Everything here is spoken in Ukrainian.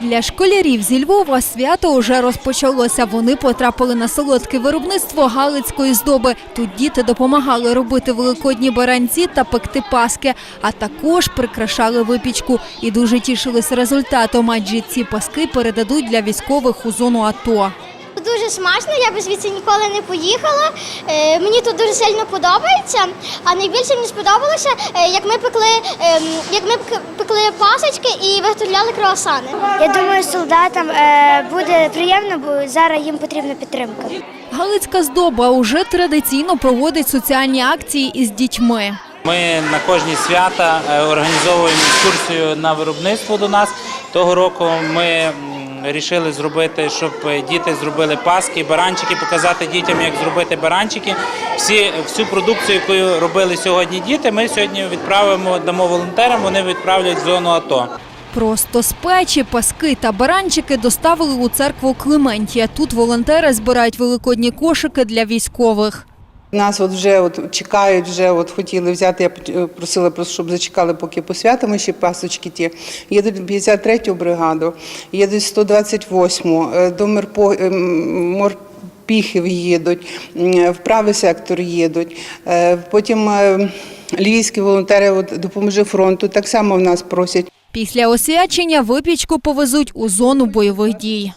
Для школярів зі Львова свято уже розпочалося. Вони потрапили на солодке виробництво галицької здоби. Тут діти допомагали робити великодні баранці та пекти паски, а також прикрашали випічку і дуже тішились результатом, адже ці паски передадуть для військових у зону АТО. Дуже смачно, я би звідси ніколи не поїхала. Е, мені тут дуже сильно подобається. А найбільше мені сподобалося, е, як ми пекли, ем, як ми пекли пасочки і виготовляли круасани. Я думаю, солдатам е, буде приємно, бо зараз їм потрібна підтримка. Галицька здоба уже традиційно проводить соціальні акції із дітьми. Ми на кожні свята організовуємо екскурсію на виробництво до нас. Того року ми вирішили зробити, щоб діти зробили паски, баранчики, показати дітям, як зробити баранчики. Всі, всю продукцію, яку робили сьогодні діти, ми сьогодні відправимо, дамо волонтерам, вони відправлять в зону АТО. Просто з печі, паски та баранчики доставили у церкву Клементія. Тут волонтери збирають великодні кошики для військових. Нас от вже от чекають, вже от хотіли взяти. Я просила просто, щоб зачекали, поки посвятимо ще пасочки ті. Їдуть 53-ю бригаду, їдуть 128-му, е, до Мирпо, е, м, морпіхів їдуть, в правий сектор їдуть. Е, Потім е, львівські волонтери от, допоможи фронту. Так само в нас просять. Після освячення випічку повезуть у зону бойових дій.